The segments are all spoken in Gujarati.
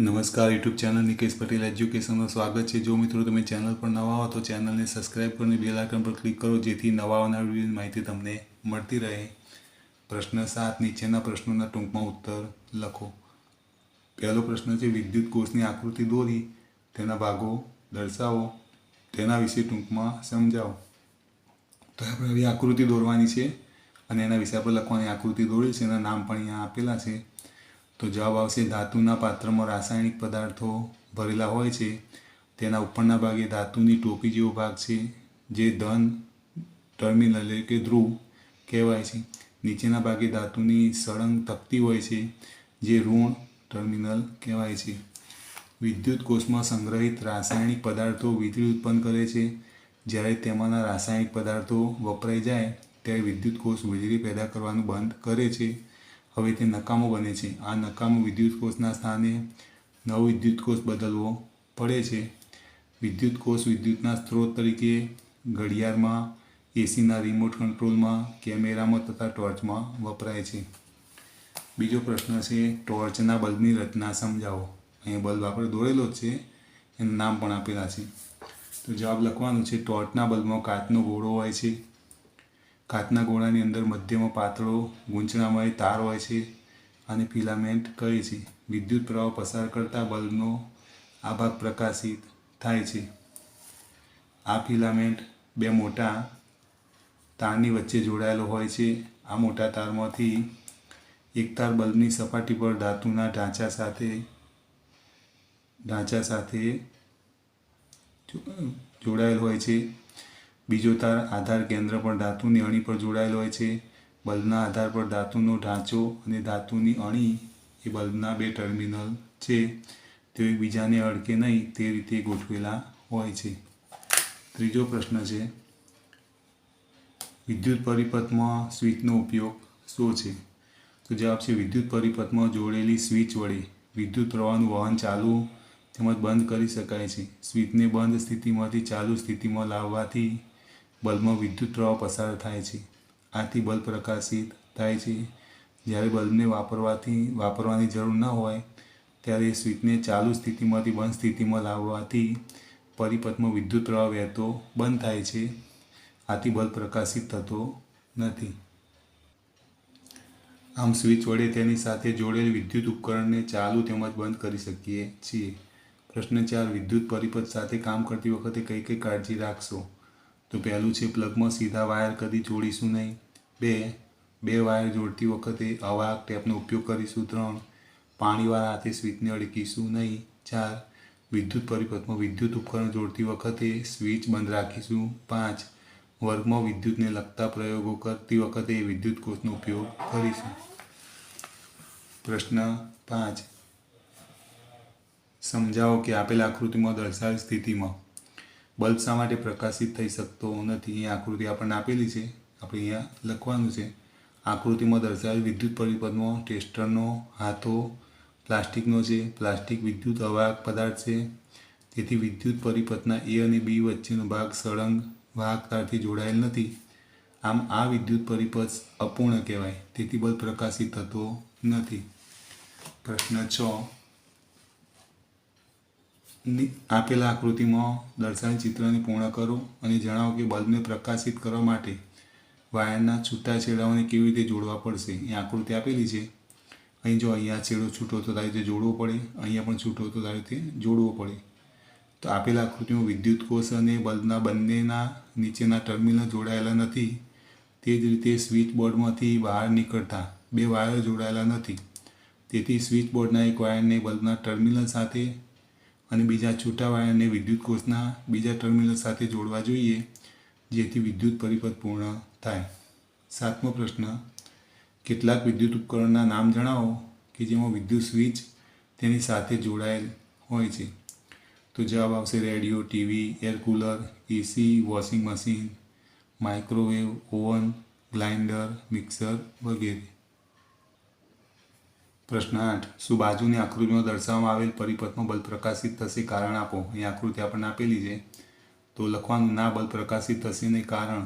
નમસ્કાર, યુટ્યુબ ચેનલ નિકેશ પટેલ એજ્યુકેશનમાં સ્વાગત છે. જો મિત્રો તમે ચેનલ પર નવા હો તો ચેનલને સબસ્ક્રાઈબ કરીને બેલ આઇકન પર ક્લિક કરો, જેથી નવા આવનાર વિડીયોની માહિતી તમને મળતી રહે. પ્રશ્ન સાત, નીચેના પ્રશ્નોના ટૂંકમાં ઉત્તર લખો. પહેલો પ્રશ્ન છે, વિદ્યુત કોષની આકૃતિ દોરી, તેના ભાગો દર્શાવો, તેના વિશે ટૂંકમાં સમજાવો. તો આપણે હવે આકૃતિ દોરવાની છે અને એના વિષય પર લખવાની આકૃતિ દોરી છે, એના નામ પણ અહીંયા આપેલા છે. તો જવાબ આવશે ધાતુના પાત્રમાં રાસાયણિક પદાર્થો ભરેલા હોય છે. તેના ઉપરના ભાગે ધાતુની ટોપી જેવો ભાગ છે, જે ધન, ટર્મિનલ કે ધ્રુવ કહેવાય છે. નીચેના ભાગે ધાતુની સળંગ તકતી હોય છે, જે ઋણ ટર્મિનલ કહેવાય છે. વિદ્યુત કોષમાં સંગ્રહિત રાસાયણિક પદાર્થો વીજળી ઉત્પન્ન કરે છે. જ્યારે તેમાંના રાસાયણિક પદાર્થો વપરાઈ જાય, ત્યારે વિદ્યુત કોષ વીજળી પેદા કરવાનું બંધ કરે છે. હવે તે નકામો બને છે. આ નકામો વિદ્યુત કોષના સ્થાને નવો વિદ્યુત કોષ બદલવો પડે છે. વિદ્યુત કોષ વિદ્યુતના સ્ત્રોત તરીકે ઘડિયાળમાં, એસીના રિમોટ કંટ્રોલમાં, કેમેરામાં તથા ટોર્ચમાં વપરાય છે. બીજો પ્રશ્ન છે, ટોર્ચના બલ્બની રચના સમજાવો. અહીંયા બલ્બ આપણે દોરેલો જ છે. એનું નામ પણ આપેલા છે. તો જવાબ લખવાનું છે, ટોર્ચના બલ્બમાં કાચનો ગોળો હોય છે. કાચના ગોળાની અંદર મધ્યમાં પાતળો ગૂંચણામય તાર હોય છે અને ફિલામેન્ટ કહે છે. વિદ્યુત પ્રવાહ પસાર કરતા બલ્બનો આ ભાગ પ્રકાશિત થાય છે. આ ફિલામેન્ટ બે મોટા તારની વચ્ચે જોડાયેલો હોય છે. આ મોટા તારમાંથી એક તાર બલ્બની સપાટી પર ધાતુના ઢાંચા સાથે ઢાંચા સાથે જોડાયેલ હોય છે. બીજો તાર આધાર કેન્દ્ર પર ધાતુની અણી પર જોડાયેલ હોય છે. બલ્બના આધાર પર ધાતુનો ઢાંચો અને ધાતુની અણી એ બલ્બના બે ટર્મિનલ છે. તેઓ એકબીજાને અડકે નહીં, તે રીતે ગોઠવેલા હોય છે. ત્રીજો પ્રશ્ન છે, વિદ્યુત પરિપથમાં સ્વિચનો ઉપયોગ શું છે? તો જવાબ છે, વિદ્યુત પરિપથમાં જોડેલી સ્વિચ વડે વિદ્યુત પ્રવાહનું વહન ચાલુ તેમજ બંધ કરી શકાય છે. સ્વિચને બંધ સ્થિતિમાંથી ચાલુ સ્થિતિમાં લાવવાથી બલ્બમાં વિદ્યુત પ્રવાહ પસાર થાય છે. આથી બલ્બ પ્રકાશિત થાય છે. જ્યારે બલ્બને વાપરવાથી, વાપરવાની જરૂર ન હોય, ત્યારે સ્વિચને ચાલુ સ્થિતિમાંથી બંધ સ્થિતિમાં લાવવાથી પરિપથમાં વિદ્યુત પ્રવાહ વહેતો બંધ થાય છે. આથી બલ્બ પ્રકાશિત થતો નથી. આમ સ્વિચ વડે તેની સાથે જોડેલ વિદ્યુત ઉપકરણને ચાલુ તેમજ બંધ કરી શકીએ છીએ. પ્રશ્ન ચાર, વિદ્યુત પરિપથ સાથે કામ કરતી વખતે કઈ કઈ કાળજી રાખશો? તો પહેલું છે પ્લગમાં સીધા વાયર કદી જોડીશું નહીં. બે બે વાયર જોડતી વખતે અવાહક ટેપનો ઉપયોગ કરીશું. ત્રણ, પાણીવાળા હાથે સ્વિચને અડકીશું નહીં. ચાર, વિદ્યુત પરિપથમાં વિદ્યુત ઉપકરણ જોડતી વખતે સ્વિચ બંધ રાખીશું. પાંચ, વર્ગમાં વિદ્યુતને લગતા પ્રયોગો કરતી વખતે વિદ્યુત કોષનો ઉપયોગ કરીશું. પ્રશ્ન પાંચ. સમજાવો કે આપેલ આકૃતિમાં દર્શાવેલ સ્થિતિમાં બલ્બ શા માટે પ્રકાશિત થઈ શકતો નથી? અહીંયા આકૃતિ આપણને આપેલી છે. આપણે અહીંયા લખવાનું છે. આકૃતિમાં દર્શાવેલ વિદ્યુત પરિપથનો, ટેસ્ટરનો, હાથો, પ્લાસ્ટિકનો છે. પ્લાસ્ટિક વિદ્યુત અવાહક પદાર્થ છે. તેથી વિદ્યુત પરિપથના એ અને બી વચ્ચેનો ભાગ સળંગ વાહક તારથી જોડાયેલ નથી. આમ આ વિદ્યુત પરિપથ અપૂર્ણ કહેવાય. તેથી બલ્બ પ્રકાશિત થતો નથી. પ્રશ્ન છ. આપેલા આકૃતિમાં દર્શાવેલ ચિત્રને પૂર્ણ કરો અને જણાવો કે બલ્બને પ્રકાશિત કરવા માટે વાયરના છૂટાછેડાઓને કેવી રીતે જોડવા પડશે. એ આકૃતિ આપેલી છે. અહીં જો અહીંયા છેડો છૂટો તો તારી રીતે જોડવો પડે. અહીંયા પણ છૂટો તો તારી રીતે જોડવો પડે. તો આપેલા આકૃતિમાં વિદ્યુત કોષ અને બલ્બના બંનેના નીચેના ટર્મિનલ જોડાયેલા નથી. તે જ રીતે સ્વિચ બોર્ડમાંથી બહાર નીકળતા બે વાયર જોડાયેલા નથી. તેથી સ્વિચ બોર્ડના એક વાયરને બલ્બના ટર્મિનલ સાથે અને બીજા છૂટા વાયરને વિદ્યુત કોષના બીજા ટર્મિનલ સાથે જોડવા જોઈએ, જેથી વિદ્યુત પરિપથ પૂર્ણ થાય. સાતમો પ્રશ્ન, કેટલાક વિદ્યુત ઉપકરણના નામ જણાવો કે જેમાં વિદ્યુત સ્વિચ તેની સાથે જોડાયેલ હોય છે. તો જવાબ આવશે radio, TV, air cooler, AC, washing machine, microwave, oven grinder mixer વગેરે. પ્રશ્ન આઠ. શું બાજુની આકૃતિમાં દર્શાવવામાં આવેલ પરિપથમાં બલ્બ પ્રકાશિત થશે કારણ આપો. અહીં આકૃતિ આપણને આપેલી છે. તો લખવાનું ના બલ્બ પ્રકાશિત થશે નહીં કારણ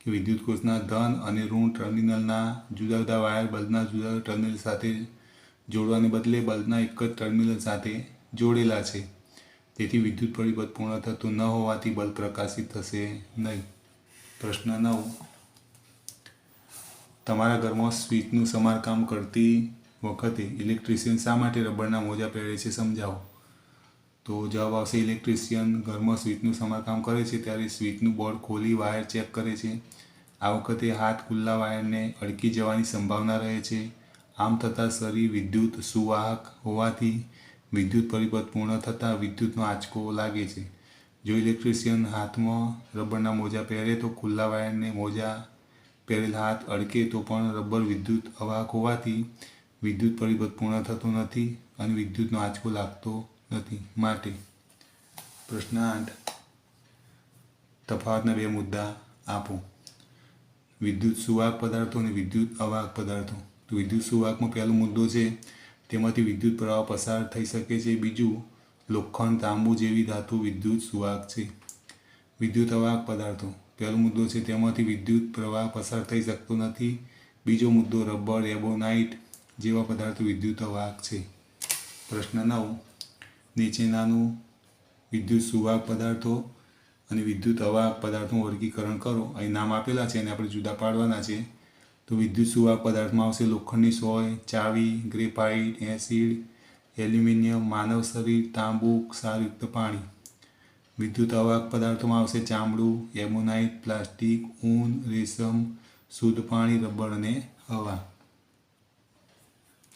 કે વિદ્યુત કોષના ધન અને ઋણ ટર્મિનલના જુદા જુદા વાયર બલ્બના જુદા જુદા ટર્મિનલ સાથે જોડવાને બદલે બલ્બના એક જ ટર્મિનલ સાથે જોડેલા છે. તેથી વિદ્યુત પરિપથ પૂર્ણ થતું ન હોવાથી બલ્બ પ્રકાશિત થશે નહીં. પ્રશ્ન નવ. તમારા ઘરમાં સ્વિચનું સમારકામ કરતી વખતે ઇલેક્ટ્રિશિયન શા માટે રબરના મોજા પહેરે છે સમજાવો? તો જવાબ આવશે ઇલેક્ટ્રિશિયન ઘરમાં સ્વિચનું સમારકામ કરે છે, ત્યારે સ્વિચનું બોર્ડ ખોલી વાયર ચેક કરે છે. આ વખતે હાથ ખુલ્લા વાયરને અડકી જવાની સંભાવના રહે છે. આમ થતાં શરીર વિદ્યુત સુવાહક હોવાથી વિદ્યુત પરિપથ પૂર્ણ થતાં વિદ્યુતનો આંચકો લાગે છે. જો ઇલેક્ટ્રિશિયન હાથમાં રબરના મોજા પહેરે તો ખુલ્લા વાયરને મોજા પહેરેલ હાથ અડકે તો પણ રબર વિદ્યુત અવાહક હોવાથી વિદ્યુત પરિબળ પૂર્ણ થતો નથી અને વિદ્યુતનો આંચકો લાગતો નથી. માટે પ્રશ્ન આઠ. તફાવતના બે મુદ્દા આપો. વિદ્યુત સુવાહક પદાર્થો અને વિદ્યુત અવાહક પદાર્થો. તો વિદ્યુત સુવાહકમાં પહેલો મુદ્દો છે, તેમાંથી વિદ્યુત પ્રવાહ પસાર થઈ શકે છે. બીજું, લોખંડ, તાંબુ જેવી ધાતુ વિદ્યુત સુવાહક છે. વિદ્યુત અવાહક પદાર્થો. પહેલો મુદ્દો છે, તેમાંથી વિદ્યુત પ્રવાહ પસાર થઈ શકતો નથી. બીજો મુદ્દો, રબર, એબોનાઇટ જેવા પદાર્થો વિદ્યુત અવાહક છે. પ્રશ્ન નવ. નીચેનાનું વિદ્યુત સુવાહક પદાર્થો અને વિદ્યુત અવાહક પદાર્થનું વર્ગીકરણ કરો. અહીં નામ આપેલા છે અને આપણે જુદા પાડવાના છે. તો વિદ્યુત સુવાહક પદાર્થમાં આવશે લોખંડની સોય, ચાવી, ગ્રેફાઇટ, એસિડ, એલ્યુમિનિયમ, માનવ શરીર તાંબુ ક્ષારયુક્ત પાણી. વિદ્યુત અવાહક પદાર્થોમાં આવશે ચામડું, એમોનાઇટ, પ્લાસ્ટિક, ઊન, રેશમ, શુદ્ધ પાણી, રબર અને હવા.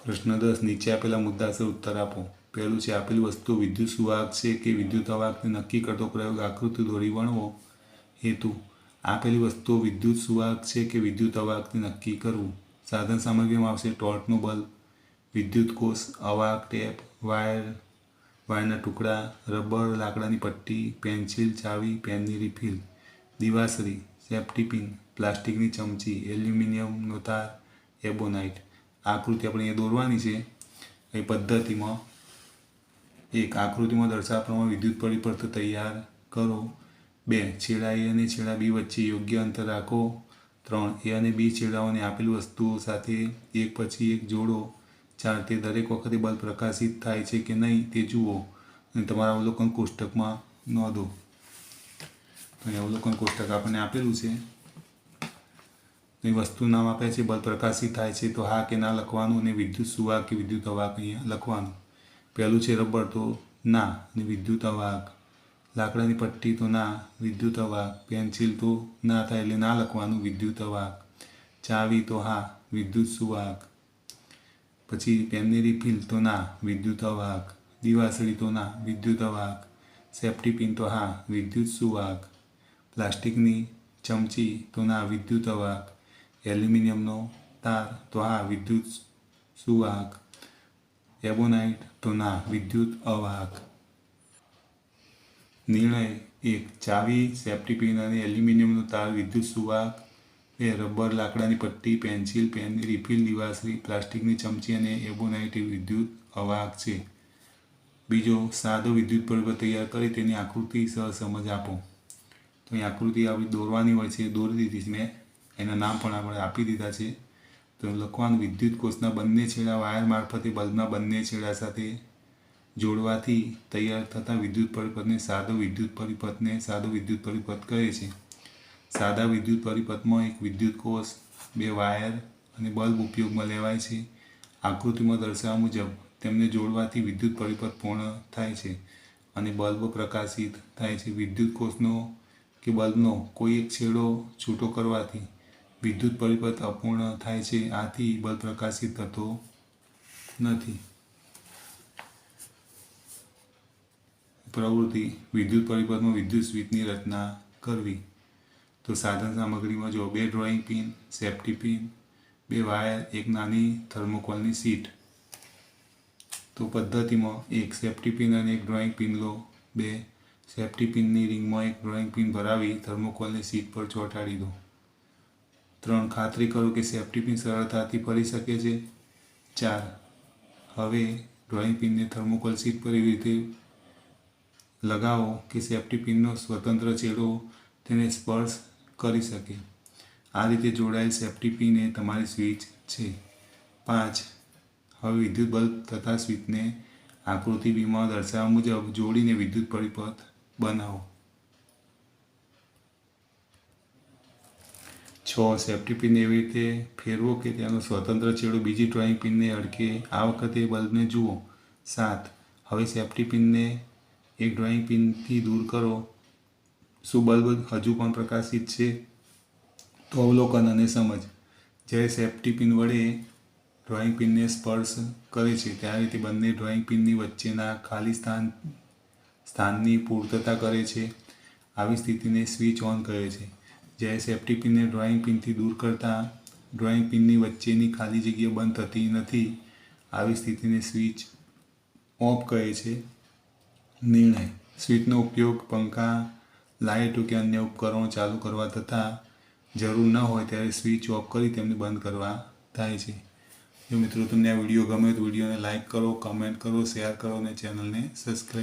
પ્રશ્ન દસ નીચે આપેલા મુદ્દાસર ઉત્તર આપો. પહેલું છે, આપેલી વસ્તુ વિદ્યુત સુવાહક છે કે વિદ્યુત અવાહકને નક્કી કરતો પ્રયોગ આકૃતિ દોરી વણવો. હેતુ, આપેલી વસ્તુઓ વિદ્યુત સુવાહક છે કે વિદ્યુત અવાહકને નક્કી કરવું. સાધન સામગ્રીમાં આવશે ટોર્ચનો બલ્બ વિદ્યુત કોષ, અવાહક ટેપ, વાયર, વાયરના ટુકડા, રબર, લાકડાની પટ્ટી, પેન્સિલ, ચાવી, પેનની રિફિલ, દિવાસરી, સેફ્ટી પિન, પ્લાસ્ટિકની ચમચી, એલ્યુમિનિયમનો તાર, એબોનાઇટ. આકૃતિ આપણે એ દોરવાની છે. એ પદ્ધતિમાં એક આકૃતિમાં દર્શાવ પ્રમાણે વિદ્યુત પરિપથ તૈયાર કરો. બે, છેડા એ અને છેડા બી વચ્ચે યોગ્ય અંતર રાખો. ત્રણ, એ અને બી છેડાઓને આપેલી વસ્તુઓ સાથે એક પછી એક જોડો. ચાર, તે દરેક વખતે બલ્બ પ્રકાશિત થાય છે કે નહીં તે જુઓ અને તમારા અવલોકન કોષ્ટકમાં નોંધો. અહીં અવલોકન કોષ્ટક આપણને આપેલું છે. એ વસ્તુ નામ આપે છે બલ્બ પ્રકાશિત થાય છે, તો હા કે ના લખવાનું અને વિદ્યુત સુવાહક કે વિદ્યુત અવાહક અહીંયા લખવાનું. પહેલું છે રબર, તો ના, અને વિદ્યુત અવાહક. લાકડાની પટ્ટી, તો ના, વિદ્યુત અવાહક. પેન્સિલ, તો ના થાય એટલે ના લખવાનું, વિદ્યુત અવાહક. ચાવી, તો હા, વિદ્યુત સુવાહક. પછી પેનની રિફિલ તો ના, વિદ્યુત અવાહક. દિવાસળી, તો ના, વિદ્યુત અવાહક. સેફ્ટી પિન, તો હા, વિદ્યુત સુવાહક. પ્લાસ્ટિકની ચમચી, તો ના, વિદ્યુત અવાહક. એલ્યુમિનિયમનો તાર, તો હા વિદ્યુત સુવાહક. એબોનાઇટ, તો ના, વિદ્યુત અવાહક. નિર્ણય એક, ચાવી, સેફ્ટી પિન અને એલ્યુમિનિયમનો તાર, વિદ્યુત સુવાહક. બે, રબર, લાકડાની પટ્ટી, પેન્સિલ, પેન, રિફિલ દિવાસળી પ્લાસ્ટિકની ચમચી અને એબોનાઇટ વિદ્યુત અવાહક છે. બીજો, સાદો વિદ્યુત પરિબળ તૈયાર કરી તેની આકૃતિ સહ સમજ આપો. તો અહીં આકૃતિ આવી દોરવાની હોય છે, દોરી દીધી છે. મેં એના નામ પણ આપણે આપી દીધા છે. તો લખવાનું વિદ્યુત કોષના બંને છેડા વાયર મારફતે બલ્બના બંને છેડા સાથે જોડવાથી તૈયાર થતા વિદ્યુત પરિપથને સાદો વિદ્યુત પરિપથને સાદો વિદ્યુત પરિપથ કહે છે. સાદા વિદ્યુત પરિપથમાં એક વિદ્યુત કોષ, બે વાયર અને બલ્બ ઉપયોગમાં લેવાય છે. આકૃતિમાં દર્શાવ્યા મુજબ તેમને જોડવાથી વિદ્યુત પરિપથ પૂર્ણ થાય છે અને બલ્બ પ્રકાશિત થાય છે. વિદ્યુત કોષનો કે બલ્બનો કોઈ એક છેડો છૂટો કરવાથી વિદ્યુત પરિપથ અપૂર્ણ થાય છે. આથી બલ્બ પ્રકાશિત થતો નથી. પ્રવૃત્તિ. વિદ્યુત પરિપથમાં વિદ્યુત સ્વીચની રચના કરવી. તો સાધન સામગ્રીમાં જો બે ડ્રોઈંગ પિન, સેફ્ટી પિન, બે વાયર, એક નાની થર્મોકોલની સીટ તો પદ્ધતિમાં એક સેફ્ટી પિન અને એક ડ્રોઈંગ પિન લો. બે, સેફ્ટી પિનની રિંગમાં એક ડ્રોઈંગ પિન ભરાવી થર્મોકોલની સીટ પર ચોંટાડી દો. ત્રણ ખાતરી કરો કે સેફ્ટી પિન સરળતાથી ફરી શકે છે. ચાર, હવે ડ્રોઈંગ પિનને થર્મોકોલ શીટ પર એવી રીતે લગાવો કે સેફ્ટી પિનનો સ્વતંત્ર છેડો તેને સ્પર્શ કરી શકે. આ રીતે જોડાયેલ સેફ્ટી પિન એ તમારી સ્વિચ છે. પાંચ, હવે વિદ્યુત બલ્બ તથા સ્વિચને આકૃતિ બીમાં દર્શાવવા મુજબ જોડીને વિદ્યુત પરિપથ બનાવો. છ સેફ્ટી પિન એવી રીતે ફેરવો કે તેનો સ્વતંત્ર છેડો બીજી ડ્રોઈંગ પિનને અડકે? આ વખતે બલ્બને જુઓ. સાત. હવે સેફ્ટી પિનને એક ડ્રોઈંગ પિનથી દૂર કરો. શું બલ્બ હજુ પણ પ્રકાશિત છે? તો અવલોકન અને સમજ. જ્યારે સેફ્ટી પિન વડે ડ્રોઈંગ પિનને સ્પર્શ કરે છે, ત્યારે તે બંને ડ્રોઈંગ પિનની વચ્ચેના ખાલી સ્થાન, સ્થાનની પૂર્તતા કરે છે. આવી સ્થિતિને સ્વિચ ઓન કહે છે. જ્યારે સેફ્ટી પિનને ડ્રોઈંગ પિનથી દૂર કરતાં ડ્રોઈંગ પિનની વચ્ચેની ખાલી જગ્યા બંધ થતી નથી, આવી સ્થિતિને સ્વિચ ઓફ કહે છે નિર્ણય. સ્વિચનો ઉપયોગ પંખા, લાઇટો કે અન્ય ઉપકરણો ચાલુ કરવા તથા જરૂર ન હોય ત્યારે સ્વિચ ઓફ કરી તેમને બંધ કરવા થાય છે. જો મિત્રો તમને આ વીડિયો ગમે તો વિડીયોને લાઇક કરો કમેન્ટ કરો શેર કરો અને ચેનલને સબસ્ક્રાઈબ